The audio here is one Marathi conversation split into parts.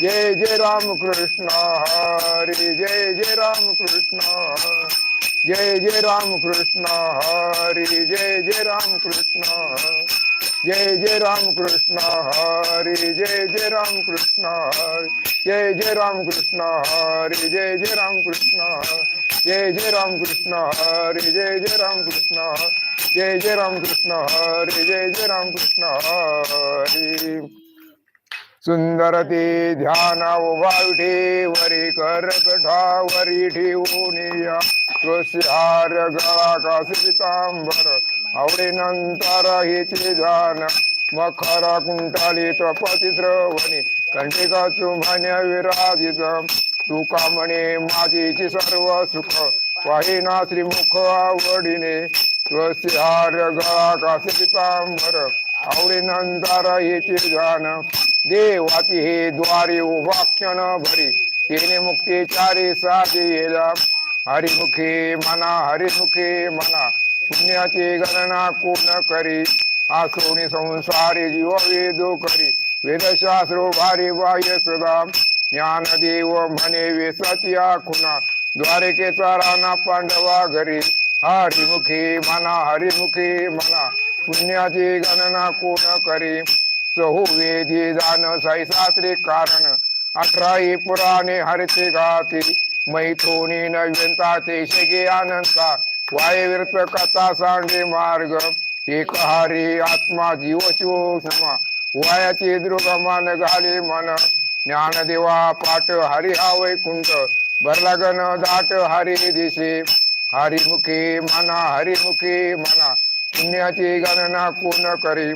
जय जय राम कृष्ण हरे जय जय राम कृष्ण जय जय राम कृष्ण हरे जय जय राम कृष्ण जय जय राम कृष्ण हरे जय जय राम कृष्ण जय जय राम कृष्ण हरे जय जय राम कृष्ण जय जय राम कृष्ण हरे जय जय राम सुंदर ते ध्यान उभा वरी कर वरी ठेवूनिया या. गळा कास पितांबर आवडे नंतर हेचे ध्यान. मखरा कुंटाली तपती श्रवणी कंठिका चुंभाण्या विराजित. तुका म्हणे माझीची सर्व सुख वाहिना श्रीमुख आवडीने. तुळशी गळा कास पितांबर येते गाण देवाती हे द्वारे वाक्यन भरी। तेने मुक्ती चारी साधे येला हरिमुखे मना हरिमुखे मना। पुण्याची गणना कोण करी। आसोनी संसारी जीव वेदो करी। वेदशास्त्रो भारी बाह्य सदा। ज्ञानदेव म्हणे वेसाची खुना द्वारकेचा राणा पांडवा घरी हरिमुखे मना हरिमुखे मना। पुण्याची गणना कोण करी? चहू वेदी जाण साई कारण. अठराही पुराणे हरते गाती. मैथोनी नव्यंता ते शेगे आनंदा वायविरत कथा सांगे मार्ग. एक हरी आत्मा जीव शिव समा. वायाची दृगमान घाले मन. ज्ञानदेवा पाठ हरी हा वैकुंठ. भरला दाट हरी दिशे. हरिमुखे मना हरिमुखे मना. पुण्याची गणना कोण करी?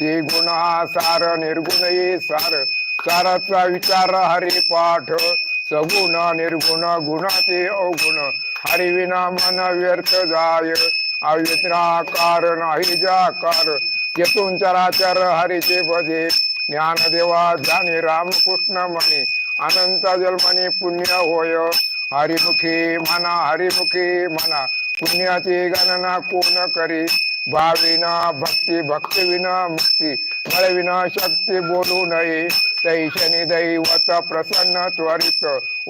ते गुण सार निर्गुण ये सार. साराचा विचार हरी पाठ सगुण निर्गुण गुणाचे अवगुण. हरी विना मन व्यर्थ जाय. अव्यतिराकार नाही जाकार. येथून चराचर हरीचे भजे. ज्ञानदेवा जाणे रामकृष्ण म्हणे. अनंत जन्मने पुण्य होय. हरिमुखी म्हणा हरिमुखी म्हणा. पुण्याची गणना कोण करी। भाविना भक्ती भक्ती विना मुक्ती। विना शक्ती बोलू नये। तैशनी दैवत प्रसन्न त्वरित।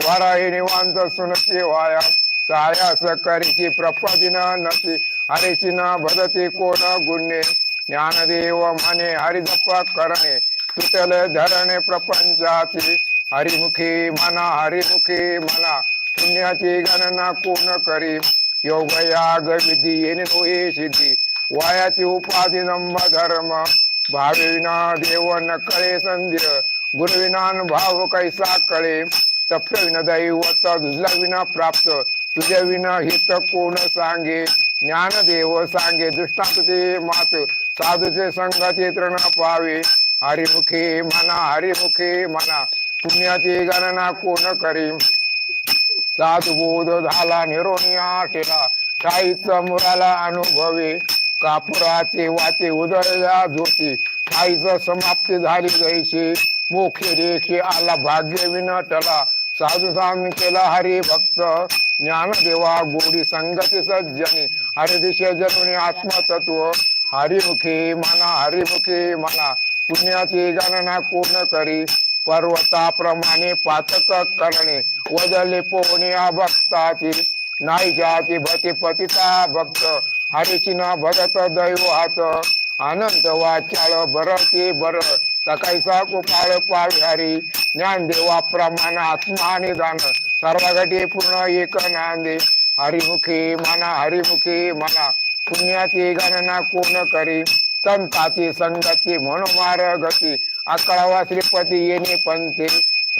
वाराही निवांत सुनते वाया। सायास करीची प्रपदिना नसी हरिचिना भदती कोण गुणे ज्ञानदेव म्हणे हरिजप करणे। तुटल धरणे प्रपंचाची हरिमुखी म्हणा हरिमुखी म्हणा पुण्याची गणना कोण करी। योग विधी येणे होय सिद्धी. वायाची उपाधी नंब धर्म. भाविना देव न कळे संध्य. गुरुविनान भाव कैसा कळे. तप्त विना दैवत दुजला विना प्राप्त. तुझ्या विना हित कोण सांगे? ज्ञान देव सांगे दृष्टांत ते मात. साधूचे संगती तृण पावे. हरिमुखे म्हणा हरिमुखे म्हणा. पुण्याची गणना कोण करी साधुबोध झाला निरोनिया ठेला काहीच मुराला अनुभवे कापुराचे वाते उदळल्या ज्योती काहीच समाप्ती झाली जायची मोखे रेखे आला भाग्य विनटला साधू साम केला हरी भक्त ज्ञानदेवा गोडी संगती सज्जनी. हरिदिश जनुनी आत्मतत्व हरिमुखी मना हरिमुखी मना. पुण्याची गणना कोण करी? पर्वताप्रमाणे पातक करणे. वदले पोहणे भक्ताची. नाही जाती भती पतिता भक्त. हरिचिना भरत दैव हात. आनंद वाचाळ भरते बर सकाळीचा कुपाळ पावी हरी. ज्ञानदेवा प्रमाण आत्मा निदान. सर्व घटी पूर्ण एक नांदे. हरिमुखी मना हरिमुखी मना पुण्याची गणना कोण करी? संताची संगती म्हणून मार गती. आकळावा श्रीपती येणे पंथे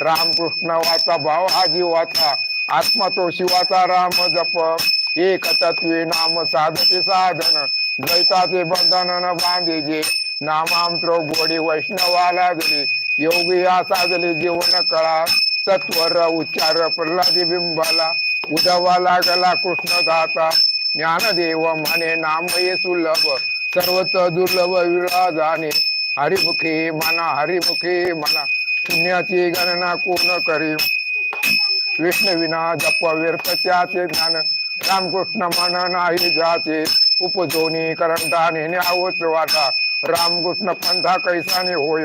रामकृष्ण वाचा भाव हा जीवाचा. आत्मा तो शिवाचा राम जप. एक तत्वे नाम साधते साधन. द्वैताचे बंधन न बांधेजे. नामांत्र गोडी वैष्णवा लागले. योगी या साधले जीवन कळा. सत्वर उच्चार प्रल्हादी बिंबाला. उदवा लागला कृष्ण दाता ज्ञानदेव म्हणे नाम ये सुलभ. सर्वत्र दुर्लभ विराजाने हरिमुखी मना हरिमुखी मना. पुण्याची गणना कोण करी? विष्णविना जप व्यर्थ त्याचे ज्ञान. रामकृष्ण मन नाही जाते. उपजोनी करंटा नेण्यावच वाटा. रामकृष्ण पंथा कैसाने होय.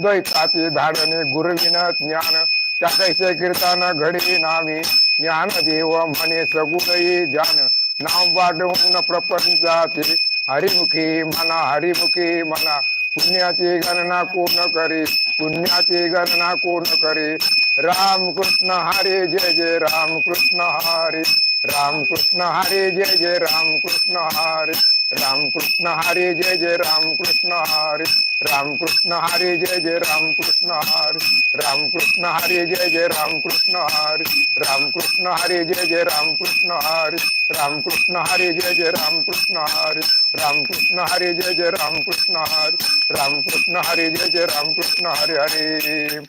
द्वैताची धाडणे गुरुविन ज्ञान. त्या कैसे कीर्तन घडी नामी. ज्ञान देव म्हणे सगुणई ज्ञान नाम वाढवून प्रपंचाचे. हरिमुखी मना हरिमुखी मना. पुण्याची गणना कोण करे पुण्याची गणना कोण करे रामकृष्ण हरे जय जय राम कृष्ण हरे राम कृष्ण हरे जय जय राम कृष्ण हरे रामकृष्ण हरे जय जय राम कृष्ण हरे राम कृष्ण हरे जय जय राम कृष्ण हरे रामकृष्ण हरे जय जय राम कृष्ण हरे राम कृष्ण हरे जय जय राम कृष्ण हरे राम कृष्ण हरे जय जय राम कृष्ण हरे रामकृष्ण हरे जय जय रामकृष्ण हरे राम हरे जय जय रामकृष्ण हरी हरे। हरे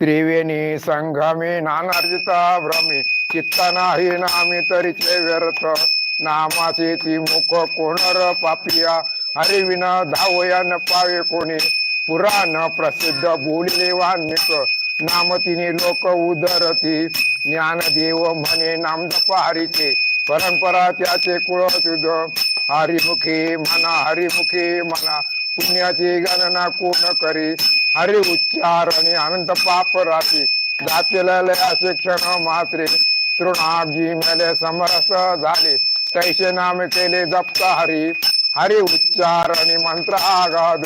त्रिवेणी संघमे नानार्जिता भ्रमे चित्त नाही नामी तरीचे व्यर्थ नामाचे ती मुख कोणर पापिया हरिविना धावया न पावे कोणी पुराण प्रसिद्ध बोलिले वाल्मिक नाम तिने लोक उदरती ज्ञानदेव म्हणे नामदपा हरीचे परंपरा त्याचे कुळ सुध हरिमुखी म्हणा हरिमुखी म्हणा पुण्याची गणना कोण करी? हरी उच्चार आणि अनंत पाप राशी. जातीला शिक्षण मात्रे. तृणाजी मेले समरस झाले. तैसे नाम केले जप्त हरी. हरी उच्चार आणि मंत्र आगाध.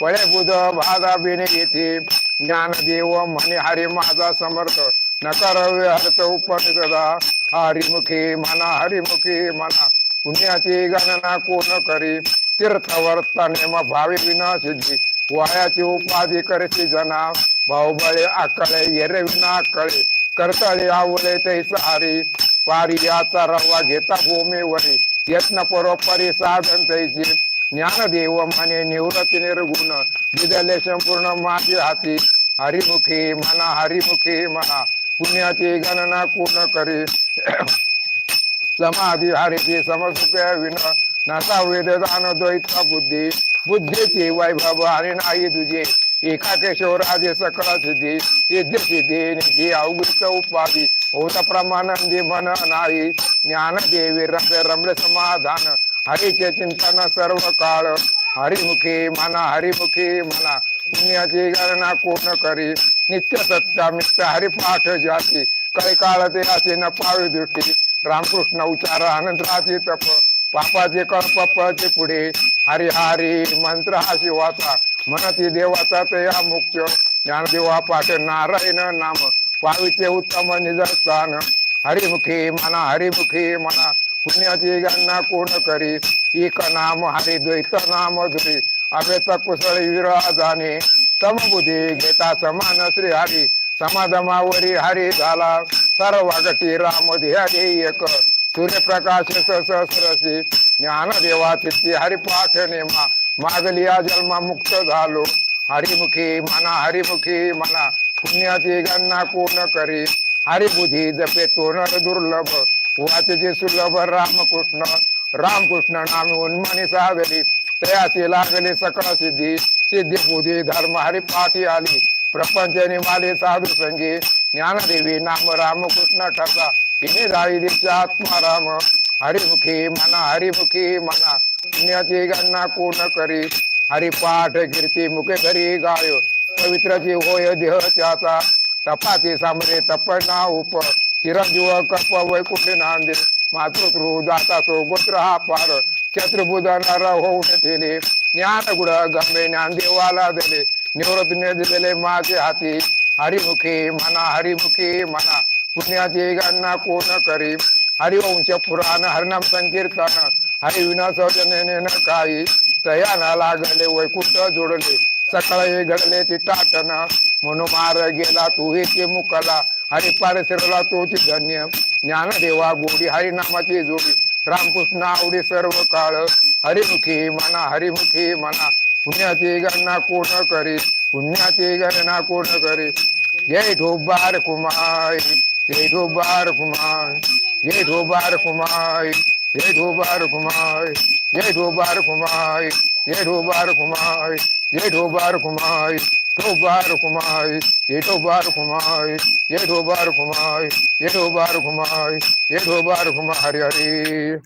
पळे बुध भादा बिने येथे. ज्ञानदेव म्हणे हरी माझा समर्थ. नकारव्य अर्थ उपनिषदा. हरिमुखी म्हणा हरिमुखी म्हणा. पुण्याची गणना कोण करी? तीर्थवर्ता नेम भावी विना सिद्धी वायाची उपाधी करशी जना. भाऊबळे आकळे येरे विना कळे करतळे आवले ते हरी पारी याचा रवा घेता भूमीवरी. यत्न परोपरी साधन तैची ज्ञानदेव म्हणे निवृत्ती निर्गुण. दिदले संपूर्ण माझी हाती. हरिमुखी म्हणा हरिमुखी म्हणा. पुण्याची गणना कोण करी? समाधी हरिती समसुख विन नसा वेददान द्वैत बुद्धी. बुद्धीची वैभव आणि नाही तुझे. एका केशवराजे सकळ सिद्धी. सिद्ध सिद्धी निधी अवगुप्त उपाधी. होत प्रमानंदी मन नाही. ज्ञान देवी रम्य रम्य समाधान. हरीचे चिंतन सर्व काळ. हरिमुखी म्हणा हरिमुखी म्हणा पुण्याची गणना कोण करी? नित्य सत्ता मित्र हरिपाठ जाती. काही काळ ते असे न पावी दृष्टी. रामकृष्ण उच्चार अनंतराची तप. पापाचे कल्पचे पुढे. हरी हरी मंत्र हा शिवाचा. मनती देवाचा तया मुख्य. ज्ञानदेवा पाठ नारायण नाम. पावीचे उत्तम निजस्थान हरिमुखी मना हरिमुखी मना. पुण्याची गणना कोण करी? एक नाम हरी द्वैत नाम धुरी अभेत कुसळी विराजाने. समबुद्धी घेता समान श्री हरी. समाधमावरी हरी झाला. सर्व गटी राम ध्येय एक. सूर्यप्रकाश सहस्रसी ज्ञान देवा तिथी हरिपाठ नेमा. मागलिया जन्मा मुक्त झालो. हरिमुखी म्हणा हरिमुखी म्हणा पुण्याची गणना कोण करी? हरिबुधी जपे तोनर दुर्लभ. वाचचे सुलभ रामकृष्ण. रामकृष्ण नाम उन्मनी साधली तयाची लागली सकळ सिद्धी. सिद्धी बुद्धी धर्म हरिपाठी आली. प्रपंच माले साधू संगी. ज्ञानदेवी नाम रामकृष्ण ठसा. हिने जाई दिशा आत्माराम हरिमुखी म्हणा हरिमुखी म्हणा पुण्याची गणना कोण करी? हरिपाठ कीर्ती मुखे घरी गाय. पवित्रची होय देह त्याचा. तपाची सामरे तपना उप. चिरंजीव कप वैकुंठ नांदे. मातृतृ दाता तो गोत्र हा पार. चतुर्भुज नर होऊन ठेले. ज्ञान गुड गमे ज्ञान देवाला दिले. निवृत्तीने दिलेले माझे हाती. हरिमुखी म्हणा हरिमुखी म्हणा. पुण्याची गणना कोण करी? हरिवंश पुराण हरिनाम संकीर्तन. हरिविनासनेन काही. तयाना लागले वैकुंठ जोडले सकाळी घडले ती टाटन म्हणून मार गेला तू हे मुकला. हरी पारसिरला तोची धन्य. ज्ञानदेवा गोडी हरिनामाची जोडी. रामकृष्ण आवडी सर्व काळ. हरिमुखी म्हणा हरिमुखी म्हणा. पुण्याची गणना कोण करी पुण्याची गणना कोण करी जय ढोबार कुमार जय ढोबार कुमार जय ढोबार कुमार जय ढोबार कुमार जय ढोबार कुमार जय ढोबार कुमार जय ढोबार कुमार ढोबार कुमार ये ढोबार कुमार ये ढोबार कुमार ये ढोबार कुमार ये ढोबार कुमार हरे हरे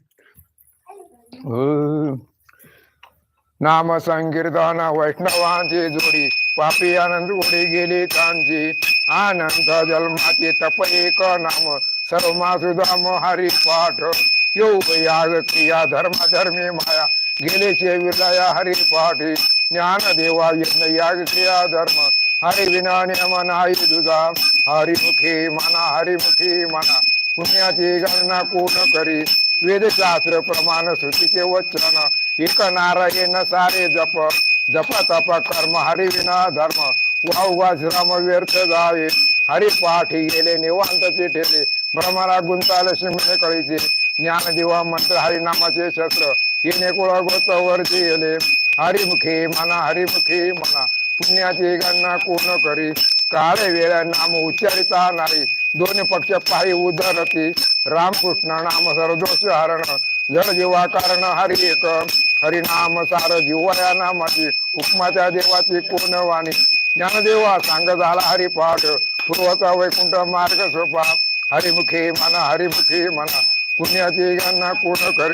नाम संकीर्तन वैष्णवांची जोडी पापी आनंद उडी गेली कांची आनंद जन्माचे तप एक नाम सर्व मासुधाम हरी पाठ. योग याग क्रिया धर्म धर्मी माया गेलेचे विलया हरी पाठी. ज्ञान देवा यज्ञ याग क्रिया धर्म. हरि विना नियम नाही दुधा हरिमुखी मना हरिमुखी मना. पुण्याची गणना कोण करी? वेदशास्त्र प्रमाण श्रुतीचे वचन. एक नारायण सारे जप. जप तप कर्म हरिविना धर्म. वा वा श्रम व्यर्थ जावे. हरी पाठी गेले निवांतचे ठेले भ्रमरा गुंताल शिमने कळीचे. ज्ञान दिवा मंत्र हरिनामाचे शस्त्र. येणे कुळा गोत वरती गेले हरिमुखी मना हरिमुखी मना. पुण्याची गणना कोण करी? काळे वेळा नाम उच्चारिता नाही. दोन्ही पक्ष पायी उदरती. रामकृष्ण नाम सर्वदोष हरण. जड जीवा कारण हरि एक. हरिनाम सार जिव्हाया नामाची उपमाच्या देवाची कोण वाणी. ज्ञानदेवा सांग झाला हरिपाठ पूर्वचा वैकुंठ मार्ग सोपा. हरिमुखी म्हणा हरिमुखी म्हणा पुण्याची गणना कोण कर?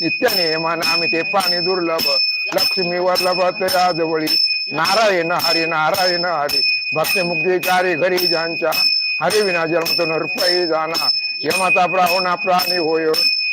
नित्याने नियमान आम्ही ते पाणी दुर्लभ लक्ष्मी वल्लभ त्या जवळी नारायण हरी नारायण हरी भक्तिमुक्ती कार्य घरी ज्यांच्या. हरी विना जन्मतो नरपई जाना यमाचा प्राहुणा प्राणी होय.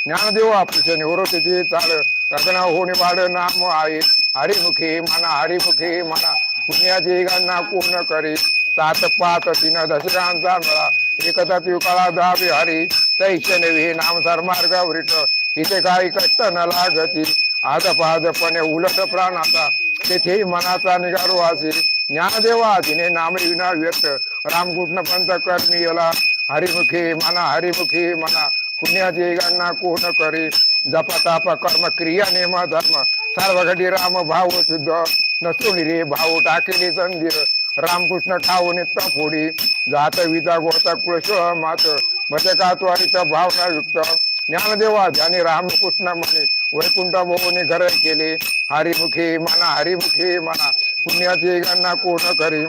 ज्ञानदेव आपल्या निवृत्तीची चाल रत्ना होणी वाड नाम आहे हरिमुखी म्हणा हरिमुखी म्हणा. पुण्याची गणना कोण करी सात पाच तीन दशकांचा मेळा. एकता त्युकाळा दाबी हरी. तैश्य नवी नाम सर्मार्गावरिट इथे काही कष्ट न लागती. आदपादपणे उलट प्राणाचा. तेथे मनाचा निगारो असे. ज्ञानदेवा तिने नाम विना व्यक्त रामकृष्ण पंत कर्मी याला हरिमुखी म्हणा हरिमुखी म्हणा. पुण्याची गणना कोण करी? जप ताप कर्म क्रिया नेम धर्म. सर्व घटी राम भाव शुद्ध नसून रे भाव टाकेली संधीर. रामकृष्ण ठाव नित्य फोडी. जात विजा गोता कुळश मात. भजकात्वारीचा भावना युक्त. ज्ञानदेवा ज्याने रामकृष्ण म्हणे. वैकुंठ भोवने घर केले. हरिमुखे म्हणा हरिमुखे म्हणा. पुण्याची गणना कोण करी?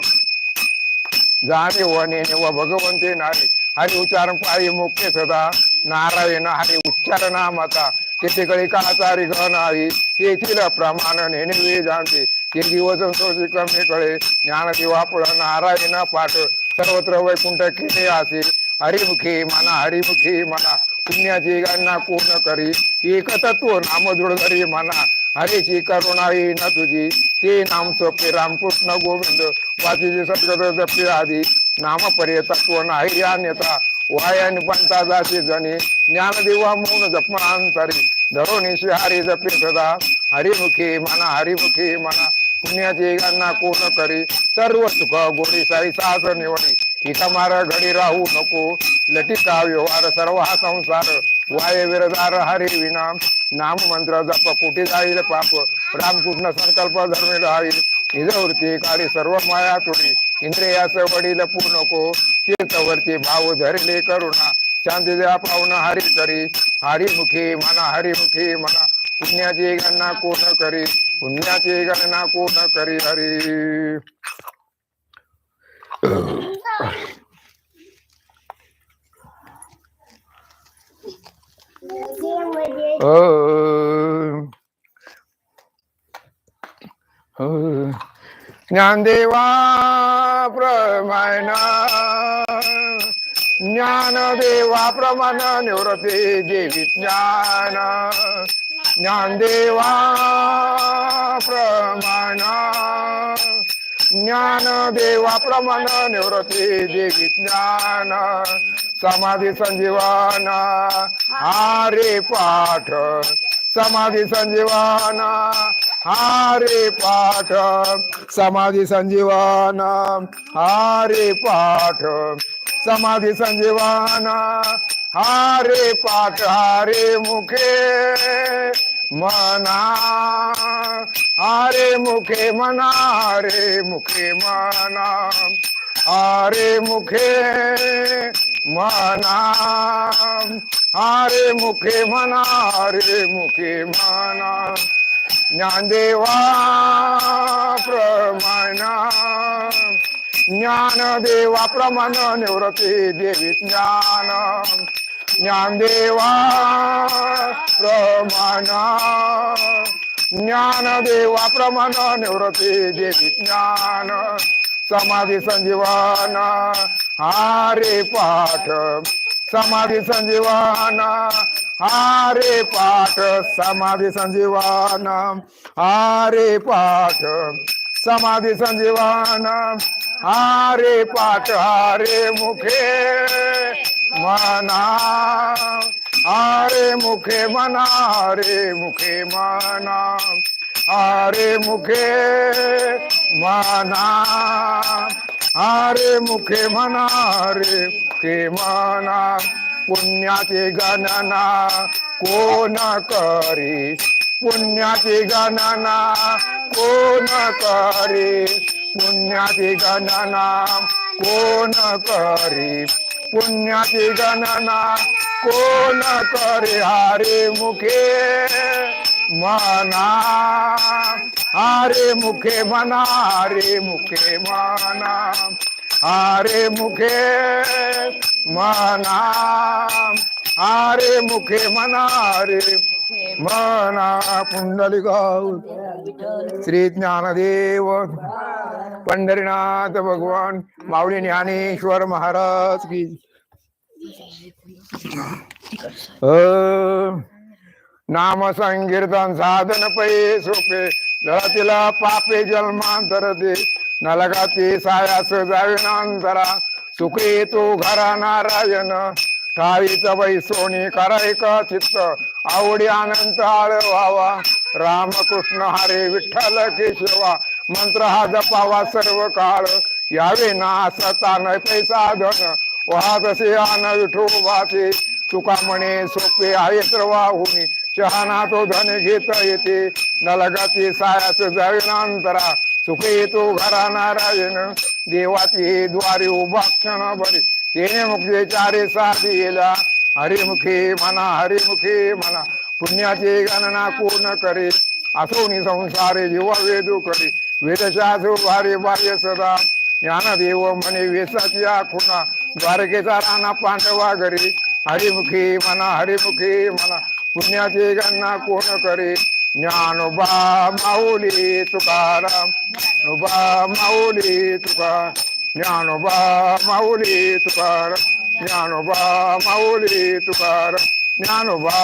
जाणे वने व भगवंते नारे. हरि उच्चारण पाळी मुख्य सदा. नारायण हरी उच्चार माता तेथे कळी काचारी गण आहे येथील प्रमाण नेहमी जाणते. ते दिवस संतोषी कमी कळे ज्ञान दिवापळ नारायण पाठ. सर्वत्र वैकुंठ केले असे हरिमुखी म्हणा हरिमुखी म्हणा. पुण्याची गणना कोण करी? एक तत्व नाम धरी म्हणा. हरीची करुणा न तुझी. ते नाम सोपे रामकृष्ण गोविंद. वाचीचे सद्गत जपी आधी. नाम पर्य तत्व नाही या नेता वायाने पंता जाती जणी ज्ञानदेवा मौन जपमांतरी धरोनीशी हरी जपे सदा हरिमुखी म्हणा हरिमुखी म्हणा पुण्याची गणना कोण करी? सर्व सुख गोडी साई सास निवडी इका मार घडी राहू नको लटिका व्यवहार सर्व हा संसार वाय विरदार हरि विनाम नाम मंत्र जप कुठे जाईल पाप रामकृष्ण संकल्प धर्मी राहील निजवृत्ती काळी सर्व माया तुडी इंद्रियास वडील नको. तीर्थवरती भाव धरले करुणा. शांती द्या पाहुणा हरी करी हरिमुखी म्हणा हरिमुखी म्हणा. पुण्याची गणना कोण करी? पुण्याची गणना कोण करी हरी? अं. ज्ञानदेवा प्रमाण. ज्ञानदेवा प्रमाण निवृत्ती देवी ज्ञान. ज्ञानदेवा प्रमाण. ज्ञानदेवा प्रमाण निवृत्ती देवी ज्ञान. समाधी संजीवन हारे पाठ. समाधी संजीवन हरे पाठ समाधी संजीवन हरे पाठ समाधी संजीवन हरे पाठ हरे मुखे मना हरे मुखे मना हरे मुखे मना हरे मुखे मना हरे मुखे मना हरे मुखे मना। ज्ञानदेवा प्रमाणा. ज्ञानदेवा प्रमाण निवृत्ती देवी ज्ञान. ज्ञानदेवा प्रमाणा. ज्ञानदेवा प्रमाण निवृत्ती देवी ज्ञान. समाधी संजीवन. हारे पाठ. समाधी संजीवन. हरे पाठ समाधी संजीवन हरे पाठ समाधी संजीवन हरे पाठ हरे मुखे मना हरे मुखे मना हरे मुखे मना हरे मुखे मना हरे मुखे मना हरे मुखे मना। पुण्याची गणना कोण करी पुण्याची गणना कोण करी पुण्याची गणना कोण करी पुण्याची गणना कोण करी? हरे मुखे म्हणा हरे मुखे मना, हरे मुखे म्हणा हरे मुखे म्हणा हरे मुखे म्हणा रे म्हणा पुंडलिकाऊ श्री ज्ञानदेव पंढरीनाथ भगवान माऊली ज्ञानेश्वर महाराज की. नाम संकीर्तन साधन पै सोपे जळातीला पापे जन्मांतर दे नलगाती सायास जाविनांतरा सुखी तू घरा नारायण. ठाईच बाई सोनी कराय का चित्त. आवडी आनंद आळ व्हावा. रामकृष्ण हरे विठ्ठल केशवा मंत्र हा जपावा सर्व काळ. यावे ना सता न पैसा धन वाहतसे आन विठोबाचे तुका म्हणे सोपे आहे तर शहाणा तो धन घेत येते. नलगाती सायास जाविनांतरा सुख येतो घरा नारायण. देवाती द्वारे उभा क्षण भरी तेने मुखे चारे साधी गेला हरिमुखे म्हणा हरिमुखे म्हणा. पुण्याचे गणना कोण करे. असोनी संसारे जीवा वेदू करी. वेदशासो भारे बाह्य सदा. ज्ञानदेव म्हणे वेसाची खुणा द्वारकेचा राणा पांडवा घरी. हरिमुखी म्हणा हरिमुखी म्हणा. पुण्याचे गणना कोण करे. ज्ञानोबा माऊली तुकाराम ज्ञानोबा माऊली तुका ज्ञानोबा माऊली तुकाराम ज्ञानोबा माऊली तुकाराम ज्ञानोबा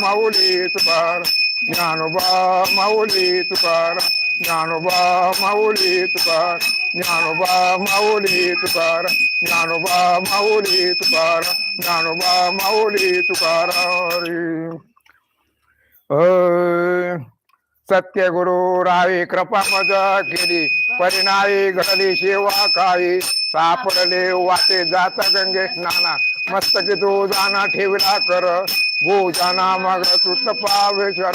माऊली तुकाराम ज्ञानोबा माऊली तुकाराम ज्ञानोबा माऊली तुकार ज्ञानोबा माऊली तुकार ज्ञानोबा माऊली तुकार ज्ञानोबा माऊली तुकार सत्य गुरु रावी कृपा मजा केली परिणाई घडली सेवा काही सापडले वाटे जात गंगे स्नाना मस्तकी तू जाना ठेवला कर भूजाना मग तू तपावेश्वर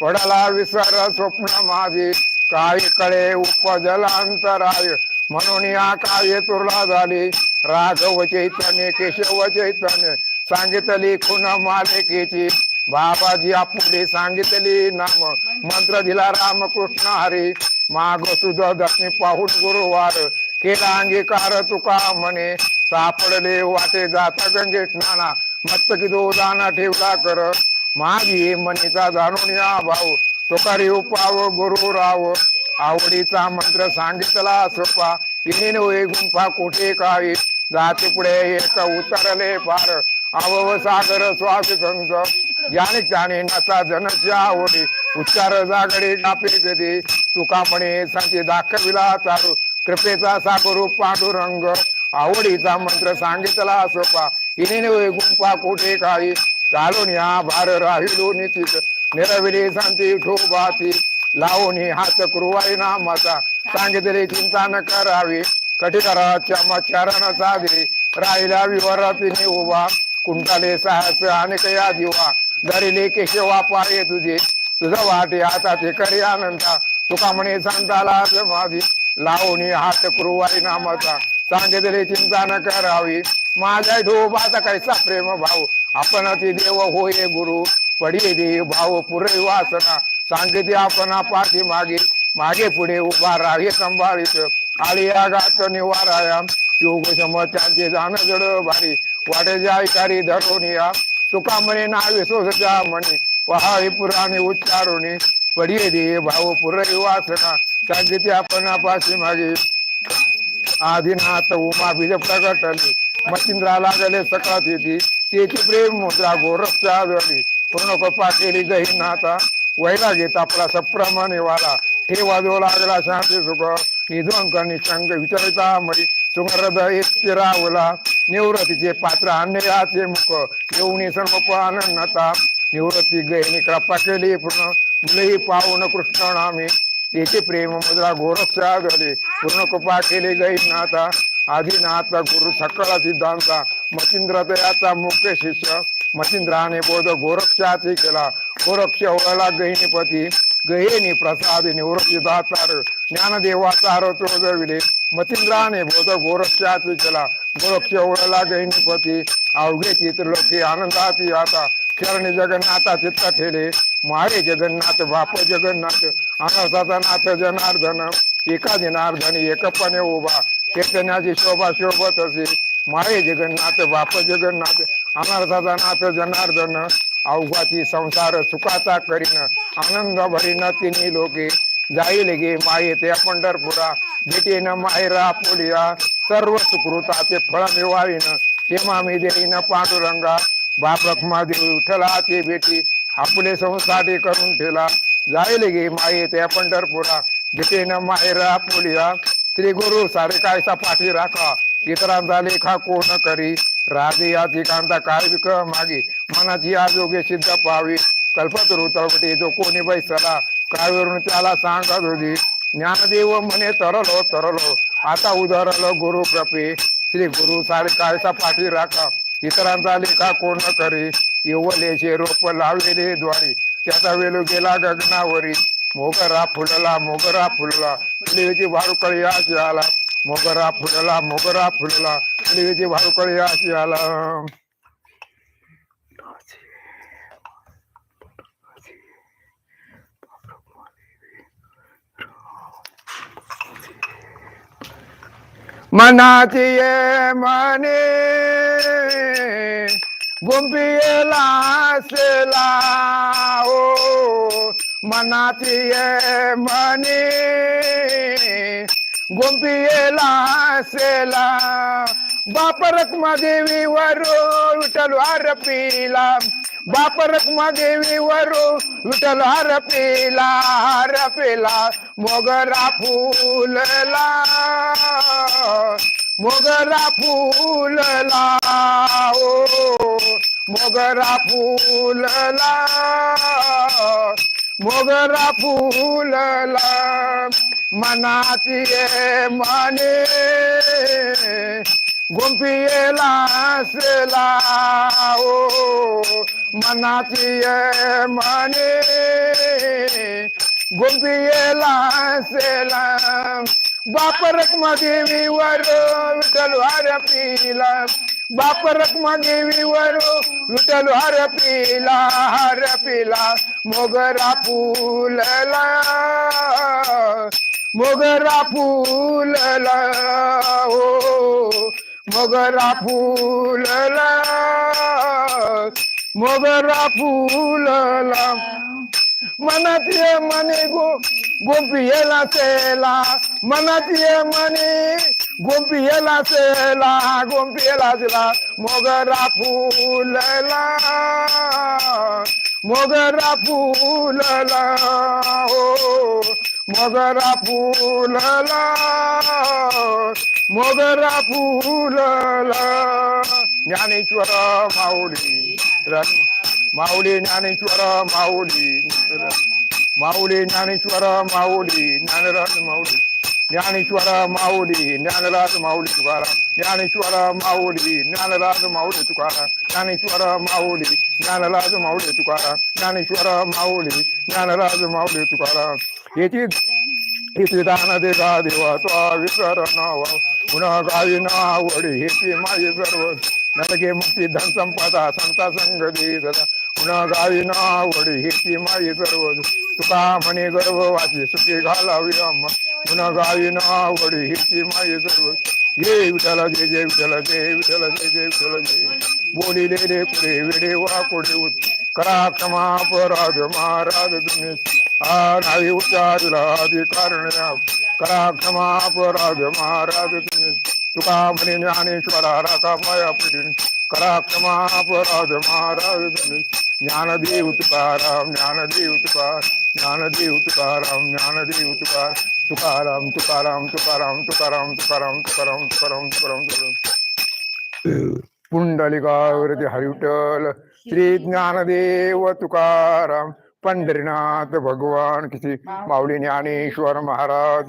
पडला विसर स्वप्न माझे काही कळे उपजलांतराय म्हणून या काय तुरला झाली राघव चैतन्य केशव चैतन्य सांगितली खुन मालिकेची बाबाजी आपुले सांगितली नाम. मंत्र दिला रामकृष्ण हरी. माग तुझ दक्षिण पाहून गुरुवार. केला अंगीकार तुका म्हणे. सापडले वाटे जाता गंगे स्नाना. मस्तकी दो दाना ठेवला कर. माझी मनीचा जाणून या भाऊ. तुकारी उपाव गुरु राव. आवडीचा मंत्र सांगितला सोपा. इने नव्हे गुंफा कुठे काही जाते पुढे एक उतरले पार. अवव सागर स्वास संत. ज्ञानी त्याने नसा जनची आवडी उच्चार जागडी कापे कधी तुका म्हणे सांगते दाखविला चारू. कृपेचा सागरू पांडुरंग आवडीचा मंत्र सांगितला सोपा. इने गुंपा गुंफा कुठे काही. घालून या भार राहिलो निश्चित. निरविली सांती ठोबाची. लावून हात कृवाई नामाचा. सांगितले चिंता न करावी. कठीकराच्या चरण साधे राहिला विवरातीने उभा कुंटाले साहस अनेक या दिवा धरिले केशवा पाळे तुझे तुझं वाटे आता ते करी आनंदा तुका म्हणे सांताला माझी. लावणी हात कुरुवारी नामाचा. सांगितले चिंता न करावी. माझा धोबाचा कैसा प्रेम भाऊ. आपण ती देव होय गुरु. पडी देव भाऊ पुरे वासना. सांगितले आपण पाठी मागे. मागे पुढे उभा राही संभाळीत. आळी गात निवाराया योग समचांचे जाण जड भारी. वाटे ऐकारी धरून या. तुका म्हणे नावे सोसच्या म्हणे पहावी पुराणे उच्चारुणी पडिये दे भाऊ पुरे वासना सांगितले आपण पाशी मागे आदिनाथ उमा बीज प्रगटली मचिंद्रा लागले सकाळ येते त्याची प्रेम मुद्रा गोरखच्या झाली पूर्ण पप्पा केली गहिनाथा वैला घेत आपला सप्रमाणे वाला हे वाजवू लागला शांती सुख निधन करणी शंक विचारिता मरी सुमरदय स्थिरावला निवृत्तीचे पात्र अन्याचे मुख येऊनी सर्व आनंदता निवृत्ती गहिनी कृपा केली पूर्ण मुलही पाहून कृष्ण नामी. त्याचे प्रेम मुद्रा गोरक्षा झाले पूर्ण कृपा केली गैनाथा आदिनाथ गुरु सकळ सिद्धांता मचिंद्र दयाचा मुख्य शिष्य मचिंद्राने बोध गोरक्षाची केला. गोरक्ष ओळला गहिनीपती गहिनी प्रसाद निवृत्ती दातार ज्ञानदेवाचा आरोप ओजविले बोध गोरक्षात विचला गोरक्ष ओळला गहिनीपती अवघे चित्रलोकी आनंदात आता. चरणी जगन्नाथा चित्त ठेले मारे जगन्नाथ बाप जगन्नाथ. अनर्थाचा नाथ जनार्दन. एका जनार्दन एकपणे उभा. चैतन्याची शोभा शोभत असे. मारे जगन्नाथ बाप जगन्नाथ. अनर्थाचा नाथ जनार्दन. अवघाची संसार सुखाचा करीन. आनंद भरीन तिन्ही लोके. जाईल गे माये ते पंढरपुरा. भेटेन मायरा पोलिया सर्व सुकृताचे फळ मिळवावीन हेमा मी देईन पांडुरंगा. बाप रखमा देऊ विठ्ठला ते भेटी. आपले संसाठी करून ठेला. जाईल गे माये त्या पंढरपुरा. भेटेन मायरा पोलिया श्री गुरु सारे कायसा पाठी राखा. इतरांचा लेखा कोण करी? राजे या ठिकाणचा काय विक मागे? मनाची आजोगे सिद्ध पाहावी कल्पतरू तळपटी जो कोणी बैसला. कावेरून त्याला सांगत होती ज्ञानदेव म्हणे तरलो तरलो. आता उधरलो गुरु कृपे श्री गुरु सारे कायसा पाठी राखा. इतरांचा लेखा कोण करी? येवलेचे रोप लावलेले द्वारी. त्याचा वेलो गेला गगनावरी. मोगरा फुलला मोगरा फुलला. फुलेची भारुकळी अशी आला. मोगरा फुलला मोगरा फुलला. फुलेची भारुकळी अशी आला. मनाची ये मने गुंपियला असेला हो मनाची ये मने गुंपियला असेला बाप रखमा देवी वरो विठ्ठल आरपीला बाप रखमा देवी वरो विठ्ठल हरपीला हरपीला मोगरा फुलला. मोगरा फुलला ओ मोगरा फुलला. मोगरा फुलला मनाची मने. गुंपियेला असला ओ मनाची मने गुंपियेला असला बाप रखमा देवीवर विठल हार पिला. बाप रखमा देवीवर विठल हार पिला हार पिला. मोगरा फुलला मोगरा फुलला हो मोगरा फुलला मोगरा फुलला मनात ये मने गो गोपियला सेला मनात ये मने गोपियला सेला गोपियला सेला. मोगरा फुलला मोगरा फुलला हो. मोगरा फुलला मोगरा फुलला. ज्ञानेश्वर माऊली माऊली ज्ञानेश्वर माऊली माऊली ज्ञानेश्वर माऊली ज्ञानराज माऊली. ज्ञानेश्वर माऊली ज्ञानराज माऊली तुकाराम. ज्ञानेश्वर माऊली ज्ञानराज माऊली तुकाराम. ज्ञानेश्वर माऊली ज्ञानराज माऊली तुकाराम. ज्ञानेश्वर माऊली ज्ञानराज माऊली तुकाराम. याची दान देवा देवा तो विसर पुन्हा गावी ना आवड हेची माझे सर्व नलगे मुक्ती धन संपदा संता संग पुन्हा गावी ना आवड हेची माझे सर्व तुका म्हणे गर्व वाची सुखी घाला विराम पुन्हा गावी ना आवड हेची माझी सर्व जय विठाला जय जय विठाला जय विठाला जय जय विठाला जय बोलिलेले कुडे वेडे वा कुडे उत करा क्षमा अपराध महाराज तुम्ही. हा नाही उच्चारला आधी कारण करा क्षमा महाराज तुका म्हणे ज्ञानेश्वरा राखा माया पिढीन करा महाराज ज्ञानदेव तुकाराम ज्ञानदेव तुकार ज्ञानदेव तुकाराम ज्ञानदेव तुकार तुकाराम तुकाराम तुकाराम तुकाराम तुकाराम तुकाराम तुकाराम। तुकाराम तुकाराम पुंडलिकावरती हरिटल श्री ज्ञानदेव तुकाराम पंढरीनाथ भगवान किती माऊली ज्ञानेश्वर महाराज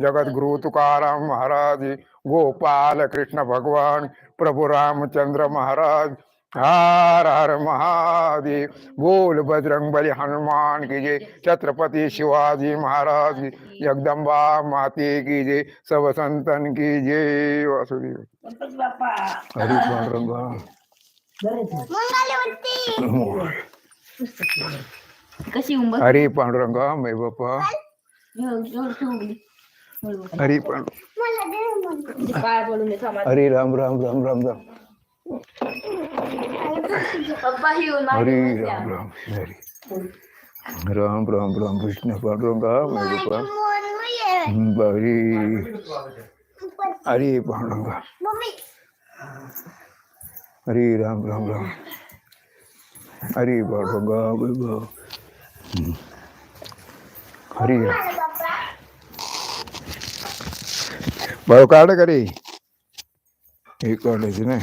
जगद्गुरु तुकाराम महाराज गोपाल कृष्ण भगवान प्रभु रामचंद्र महाराज हर हर महादेव बोल बजरंग बली हनुमान की जय छत्रपति शिवाजी महाराज की जगदम्बा माते की जय सब संतन की जय वासुदेव। हरी पांडुरंगा कशी उंबर हरी पांडुरंगा मै बाप्पा हरी पांडु पाय पडून. हरी राम राम राम राम राम. पप्पा ही हरी राम राम हरी. राम राम राम कृष्ण पांडुरंगा मै बाप्पा हरी हरी पांडुरंगा. हरी राम राम राम. हरी पांडुरंगा मै बाप्पा हरी भाऊ काढ का रे हे काढायचं ना